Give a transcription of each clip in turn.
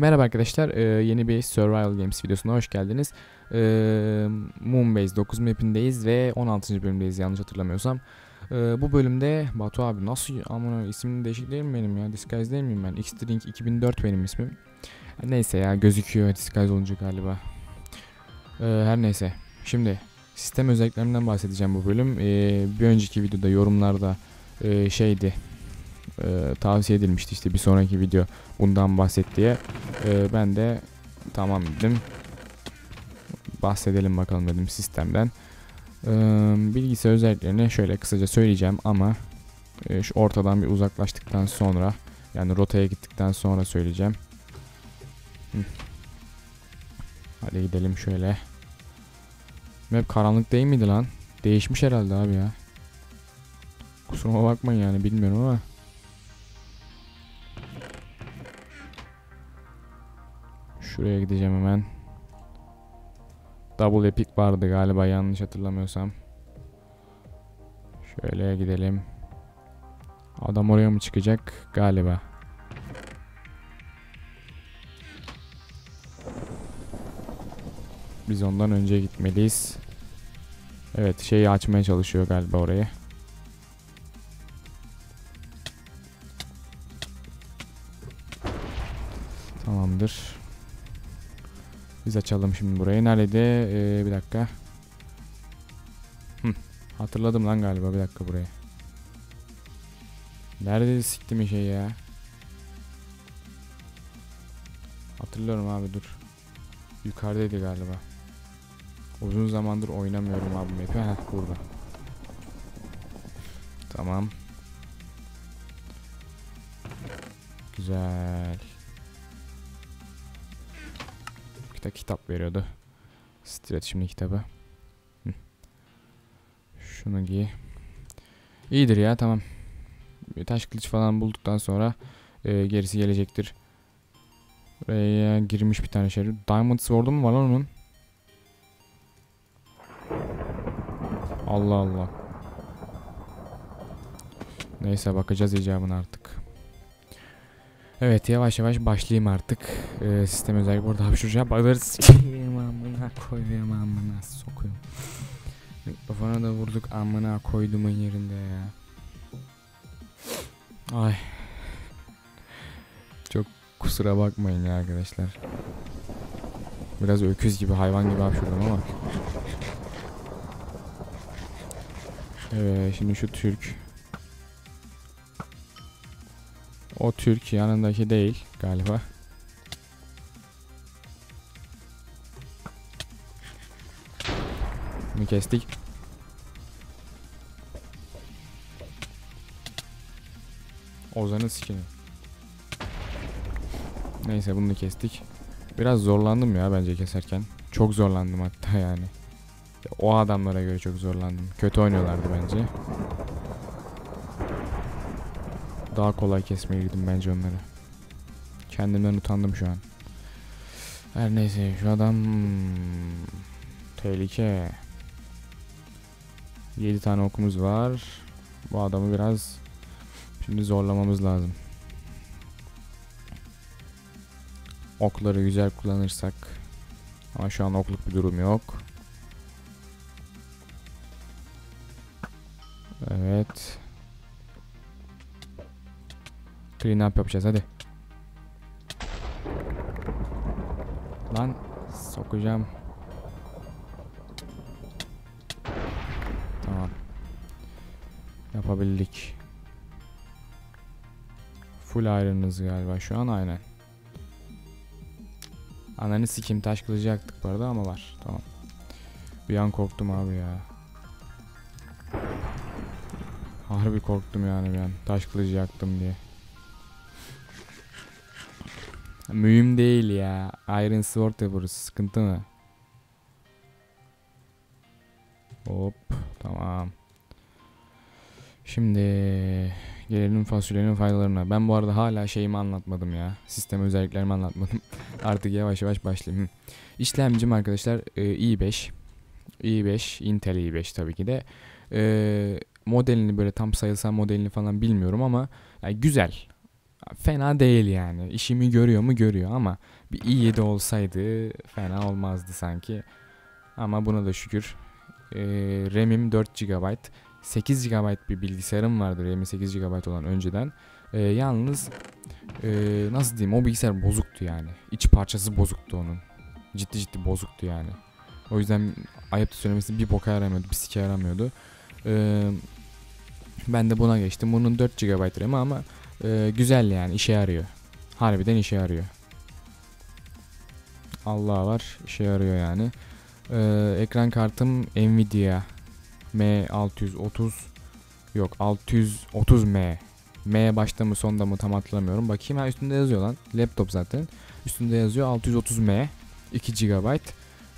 Merhaba arkadaşlar, e, yeni bir Survival Games videosuna hoş geldiniz. E, Moonbase 9 mapindeyiz ve 16. bölümdeyiz yanlış hatırlamıyorsam. E, bu bölümde Batu abi nasıl ama ismim değişik değil benim ya? Disguise değil miyim ben? Xstring 2004 benim ismim. Neyse ya gözüküyor Disguise olunca galiba. E, her neyse. Şimdi sistem özelliklerinden bahsedeceğim bu bölüm. E, bir önceki videoda yorumlarda e, şeydi e, tavsiye edilmişti işte bir sonraki video bundan bahset diye. E, ben de tamam dedim. Bahsedelim bakalım dedim sistemden. E, bilgisayar özelliklerini şöyle kısaca söyleyeceğim ama e, şu ortadan bir uzaklaştıktan sonra yani rotaya gittikten sonra söyleyeceğim. Hı. Hadi gidelim şöyle. Map karanlık değil miydi lan? Değişmiş herhalde abi ya. Kusuruma bakmayın yani bilmiyorum ama. Şuraya gideceğim hemen. Double Epic vardı galiba yanlış hatırlamıyorsam. Şöyle gidelim. Adam oraya mı çıkacak? Galiba. Biz ondan önce gitmeliyiz. Evet şeyi açmaya çalışıyor galiba orayı. Tamamdır. Biz açalım şimdi burayı. Nerede? Ee, bir dakika. Hı, hatırladım lan galiba. Bir dakika burayı. Nerede siktim şey ya? Hatırlıyorum abi dur. Yukarıdaydı galiba. Uzun zamandır oynamıyorum abi map'i. Heh burada. Tamam. Güzel. Kitap kitap veriyordu. Stilet şimdi kitabı. Hı. Şunu giy. İyidir ya tamam. Bir taş kılıç falan bulduktan sonra e, gerisi gelecektir. Buraya girmiş bir tane şey. Diamond Sword'u mu var lan onun? Allah Allah. Neyse bakacağız icabına artık. Evet yavaş yavaş başlayayım artık. Ee, sistem özellikle burada hapşuracağım. Bağları s**eyim amına koyayım amına sokuyorum. Mikrofona da vurduk amına koydumun yerinde ya. Ay. Çok kusura bakmayın ya arkadaşlar. Biraz öküz gibi hayvan gibi hapşurdum ama. Evet şimdi şu Türk O Türk yanındaki değil galiba. Bunu kestik. Ozan'ın sikini. Neyse bunu kestik. Biraz zorlandım ya bence keserken. Çok zorlandım hatta yani. O adamlara göre çok zorlandım. Kötü oynuyorlardı bence. Daha kolay kesmeye girdim bence onları. Kendimden utandım şu an. Her neyse şu adam hmm, tehlike. 7 tane okumuz var. Bu adamı biraz şimdi zorlamamız lazım. Okları güzel kullanırsak ama şu an okluk bir durum yok. Clean up yapacağız hadi. Lan sokacağım. Tamam. Yapabildik. Full iron'ız galiba şu an aynen. Ananı sikim taş kılıcı yaktık bu arada ama var. Tamam. Bir an korktum abi ya. Harbi korktum yani an. Taş kılıcı yaktım diye. Mühim değil ya. Iron Sword yapıyoruz. Sıkıntı mı? Hop. Tamam. Şimdi gelelim fasulyenin faydalarına. Ben bu arada hala şeyimi anlatmadım ya. Sistem özelliklerimi anlatmadım. Artık yavaş yavaş başlayayım. İşlemcim arkadaşlar i5. i5. Intel i5 tabii ki de. E, modelini böyle tam sayılsam modelini falan bilmiyorum ama yani güzel. Fena değil yani. İşimi görüyor mu görüyor ama bir iyi de olsaydı fena olmazdı sanki. Ama buna da şükür. Ee, RAM'im 4 GB. 8 GB bir bilgisayarım vardı RAM'i 8 GB olan önceden. Ee, yalnız e, nasıl diyeyim o bilgisayar bozuktu yani. İç parçası bozuktu onun. Ciddi ciddi bozuktu yani. O yüzden ayıp söylemesi bir boka yaramıyordu, bir sike yaramıyordu. Ee, ben de buna geçtim. Bunun 4 GB RAM'i ama e, güzel yani işe yarıyor. Harbiden işe yarıyor. Allah var işe yarıyor yani. Ee, ekran kartım Nvidia M630 yok 630M M başta mı sonda mı tam hatırlamıyorum. Bakayım ha üstünde yazıyor lan. Laptop zaten. Üstünde yazıyor 630M 2 GB.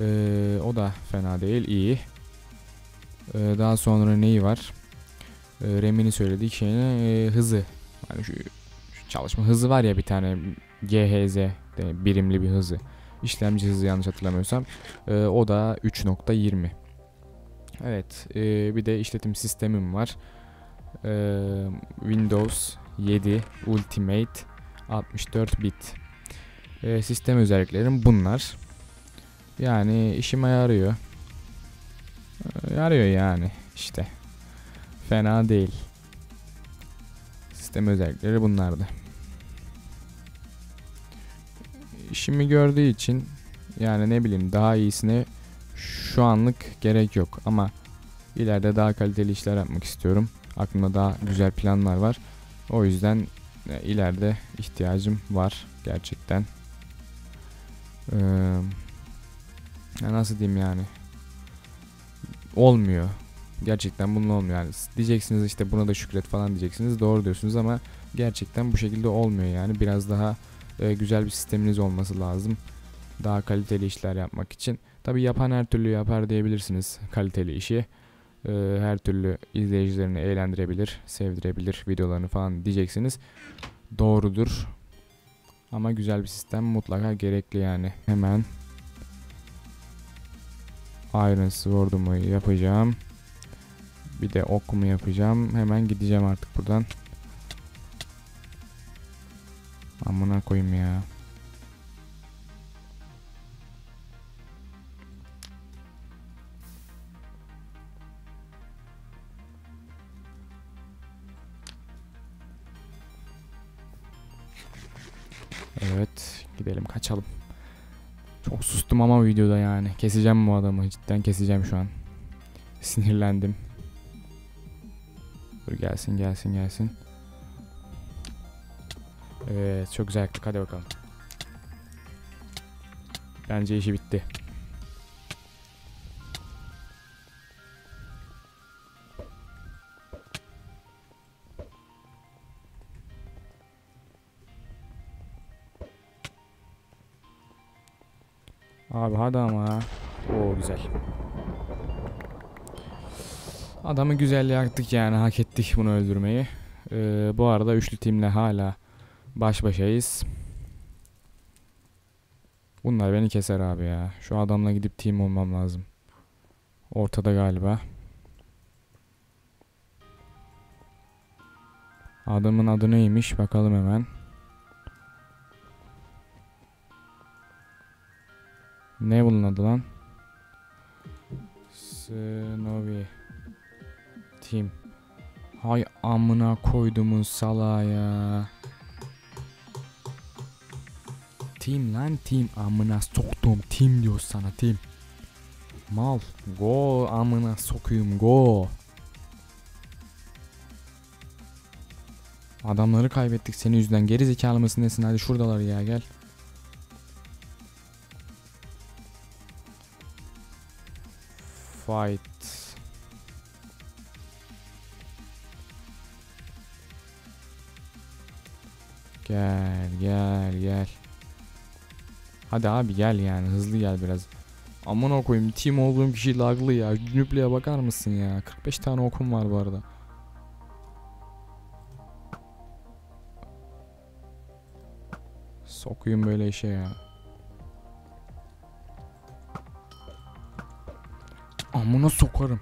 Ee, o da fena değil iyi. Ee, daha sonra neyi var? Ee, RAM'ini söyledik şeyine e, hızı. Yani şu, şu çalışma hızı var ya bir tane GHZ de birimli bir hızı. İşlemci hızı yanlış hatırlamıyorsam. Ee, o da 3.20. Evet, e, bir de işletim sistemim var. Ee, Windows 7 Ultimate 64 bit. Ee, sistem özelliklerim bunlar. Yani işime yarıyor. Ee, yarıyor yani işte. Fena değil. Sistem özellikleri bunlardı. İşimi gördüğü için yani ne bileyim daha iyisine şu anlık gerek yok ama ileride daha kaliteli işler yapmak istiyorum. Aklımda daha güzel planlar var. O yüzden e, ileride ihtiyacım var gerçekten. Ee, nasıl diyeyim yani? Olmuyor. Gerçekten bunun olmuyor yani. Diyeceksiniz işte buna da şükret falan diyeceksiniz. Doğru diyorsunuz ama gerçekten bu şekilde olmuyor yani. Biraz daha e, güzel bir sisteminiz olması lazım. Daha kaliteli işler yapmak için. Tabi yapan her türlü yapar diyebilirsiniz kaliteli işi. E, her türlü izleyicilerini eğlendirebilir, sevdirebilir videolarını falan diyeceksiniz. Doğrudur. Ama güzel bir sistem mutlaka gerekli yani. Hemen Iron Sword'umu yapacağım. Bir de okumu yapacağım. Hemen gideceğim artık buradan. Amına koyayım ya. Evet, gidelim kaçalım. Çok sustum ama videoda yani. Keseceğim bu adamı. Cidden keseceğim şu an. Sinirlendim. Dur gelsin gelsin gelsin. Evet çok güzel yaktık hadi bakalım. Bence işi bitti. Abi hadi ama. Oo güzel. Adamı güzel yaktık yani hak ettik bunu öldürmeyi. Ee, bu arada üçlü timle hala baş başayız. Bunlar beni keser abi ya. Şu adamla gidip team olmam lazım. Ortada galiba. Adamın adı neymiş bakalım hemen. Ne bunun adı lan? Snowy Team. Hay amına koydumun sala ya. Team lan team amına soktum team diyor sana team. Mal go amına sokuyum go. Adamları kaybettik senin yüzünden geri zekalı mısın nesin hadi şuradalar ya gel. Fight. Gel gel gel. Hadi abi gel yani hızlı gel biraz. Aman koyayım team olduğum kişi laglı ya. Nüpleye bakar mısın ya? 45 tane okum var bu arada. Sokuyum böyle işe ya. Amına sokarım.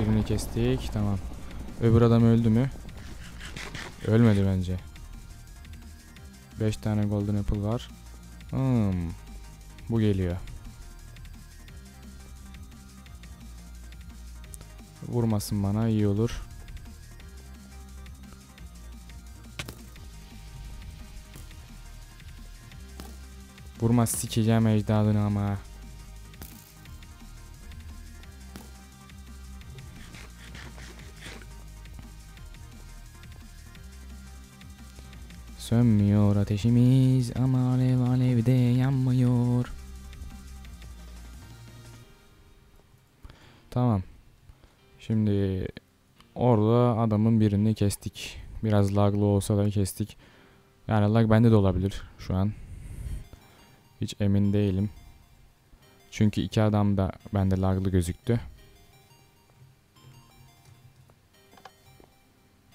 Birini kestik. Tamam. Öbür adam öldü mü? Ölmedi bence. 5 tane golden apple var. Hmm. Bu geliyor. Vurmasın bana iyi olur. Vurmaz sikeceğim ecdadını ama. Sönmüyor ateşimiz ama alev alevde yanmıyor. Tamam. Şimdi orada adamın birini kestik. Biraz laglı olsa da kestik. Yani lag bende de olabilir şu an. Hiç emin değilim. Çünkü iki adam da bende laglı gözüktü.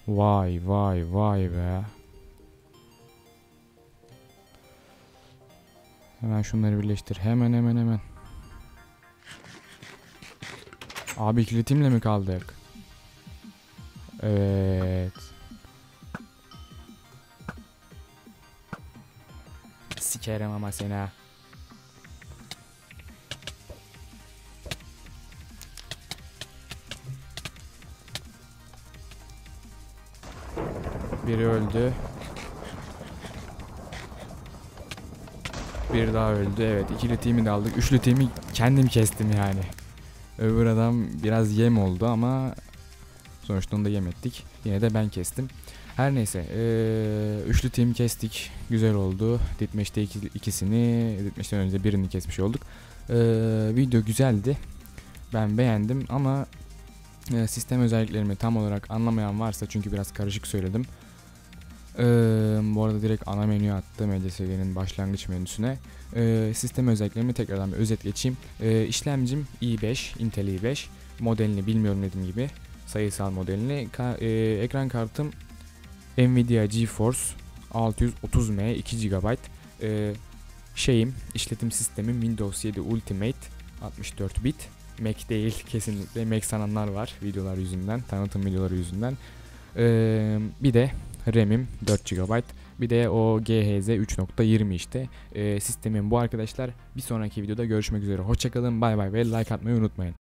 Vay vay vay be. Hemen şunları birleştir. Hemen hemen hemen. Abi ikili timle mi kaldık? Evet. Sikerim ama seni ha. Biri öldü. Bir daha öldü. Evet ikili team'i de aldık. Üçlü team'i kendim kestim yani. Öbür adam biraz yem oldu ama sonuçta onu da yem ettik. Yine de ben kestim. Her neyse. Ee, üçlü team kestik. Güzel oldu. Ditmeş'te iki, ikisini, Ditmeş'ten önce birini kesmiş olduk. Ee, video güzeldi. Ben beğendim ama sistem özelliklerimi tam olarak anlamayan varsa çünkü biraz karışık söyledim. Ee, bu arada direkt ana menüye attı MCSG'nin başlangıç menüsüne. Ee, sistem özelliklerimi tekrardan bir özet geçeyim. Ee, işlemcim i5, Intel i5. Modelini bilmiyorum dediğim gibi. Sayısal modelini. Ka- e, ekran kartım Nvidia GeForce 630M 2 GB. Ee, şeyim, işletim sistemim Windows 7 Ultimate 64 bit. Mac değil kesinlikle. Mac sananlar var videolar yüzünden, tanıtım videoları yüzünden. Ee, bir de RAM'im 4 GB. Bir de o GHZ 3.20 işte. Ee, sistemim bu arkadaşlar. Bir sonraki videoda görüşmek üzere. Hoşçakalın. Bay bay ve like atmayı unutmayın.